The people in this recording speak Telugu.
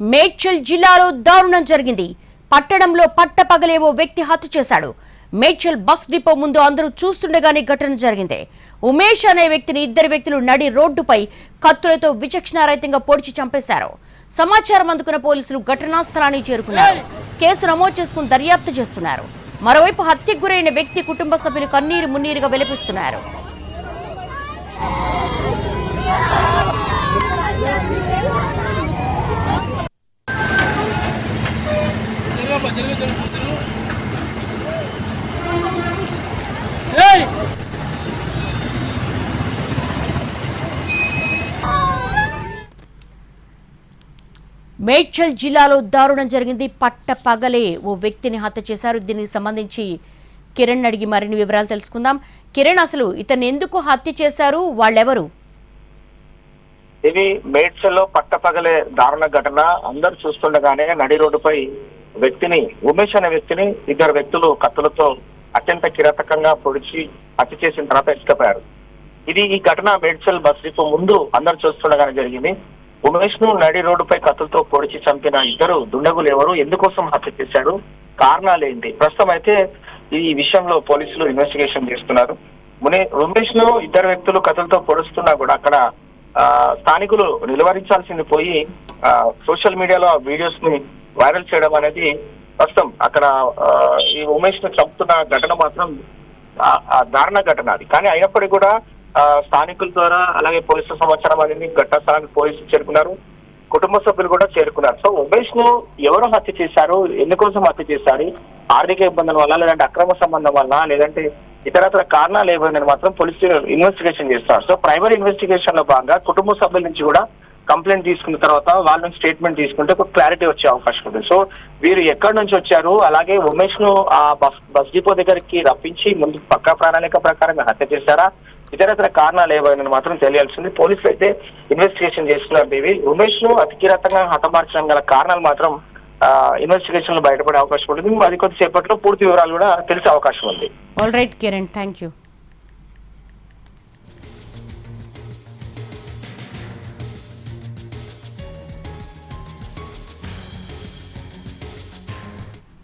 మేడ్చల్ జిల్లాలో దారుణం జరిగింది. పట్టణంలో పట్టపగలేవో వ్యక్తి హత్య చేశాడు. మేడ్చల్ బస్ డిపో ముందు అందరూ చూస్తుండగానే ఘటన జరిగింది. ఉమేష్ అనే వ్యక్తిని ఇద్దరు వ్యక్తులు నడి రోడ్డుపై కత్తులతో విచక్షణారహితంగా పొడిచి చంపేశారు. సమాచారం అందుకున్న పోలీసులు ఘటనా స్థలానికి చేరుకున్నారు. కేసు నమోదు చేసుకుని దర్యాప్తు చేస్తున్నారు. మరోవైపు హత్యకు గురైన వ్యక్తి కుటుంబ సభ్యులు కన్నీరు మున్నీరుగా విలపిస్తున్నారు. మేడ్చల్ జిల్లాలో దారుణం జరిగింది. పట్ట పగలే ఓ వ్యక్తిని హత్య చేశారు. దీనికి సంబంధించి కిరణ్ అడిగి మరిన్ని వివరాలు తెలుసుకుందాం. కిరణ్ అసలు ఇతన్ని ఎందుకు హత్య చేశారు? వాళ్ళెవరు? ఇది మేడ్చల్లో పట్టపగలే దారుణ ఘటన. అందరు చూస్తుండగానే నడి రోడ్డుపై వ్యక్తిని ఉమేష్ అనే వ్యక్తిని ఇద్దరు వ్యక్తులు కత్తులతో అత్యంత కిరాతకంగా పొడిచి హత్య చేసిన తర్వాత ఇష్టపోయారు ఇది ఈ ఘటన మేడ్చల్ బస్ డిపో ముందు అందరు చూస్తుండగానే జరిగింది. ఉమేష్ను నడి రోడ్డుపై కత్తులతో పొడిచి చంపిన ఇద్దరు దుండగులు ఎవరు? ఎందుకోసం హత్య చేశాడు కారణాలు ఏంటి? ప్రస్తుతం అయితే ఈ విషయంలో పోలీసులు ఇన్వెస్టిగేషన్ చేస్తున్నారు. మునే ఉమేష్ను ఇద్దరు వ్యక్తులు కథలతో పొడుస్తున్నా కూడా అక్కడ ఆ, స్థానికులు నిలువరించాల్సింది పోయి ఆ, సోషల్ మీడియాలో ఆ వీడియోస్ని వైరల్ చేయడం అనేది ప్రస్తుతం అక్కడ ఈ ఉమేష్ను చంపుతున్న ఘటన మాత్రం ఆ- దారుణ ఘటన అది. కానీ అయినప్పటికీ కూడా స్థానికుల ద్వారా అలాగే పోలీసుల సమాచారం అనేది ఘటనా స్థలానికి పోలీసులు చేరుకున్నారు. కుటుంబ సభ్యులు కూడా చేరుకున్నారు. సో ఉమేష్ను ఎవరు హత్య చేశారు? ఎందుకోసం హత్య చేశారు? ఆర్థిక ఇబ్బందుల వల్ల లేదంటే అక్రమ సంబంధం వల్ల లేదంటే ఇతరత్ర కారణాలు ఏమైనా మాత్రం పోలీసులు ఇన్వెస్టిగేషన్ చేస్తారు. సో ప్రైమరీ ఇన్వెస్టిగేషన్లో భాగంగా కుటుంబ సభ్యుల నుంచి కూడా కంప్లైంట్ తీసుకున్న తర్వాత వాళ్ళ నుంచి స్టేట్మెంట్ తీసుకుంటే ఒక క్లారిటీ వచ్చే అవకాశం ఉంది సో వీరు ఎక్కడి నుంచి వచ్చారు? అలాగే ఉమేష్ను ఆ బస్ బస్ డిపో దగ్గరికి రప్పించి ముందు పక్కా ప్రణాళిక ప్రకారం హత్య చేశారా? ఇతరత్ర కారణాలు ఏవైనా మాత్రం తెలియాల్సింది. పోలీసులు అయితే ఇన్వెస్టిగేషన్ చేస్తున్నారు దేవి ఉమేష్ను అతికిరతంగా హతమార్చడం గల కారణాలు మాత్రం ఇన్వెస్టిగేషన్లో బయటపడే అవకాశం ఉంటుంది. మరి కొద్దిసేపట్లో పూర్తి వివరాలు కూడా తెలిసే అవకాశం ఉంది. All right Kiran thank you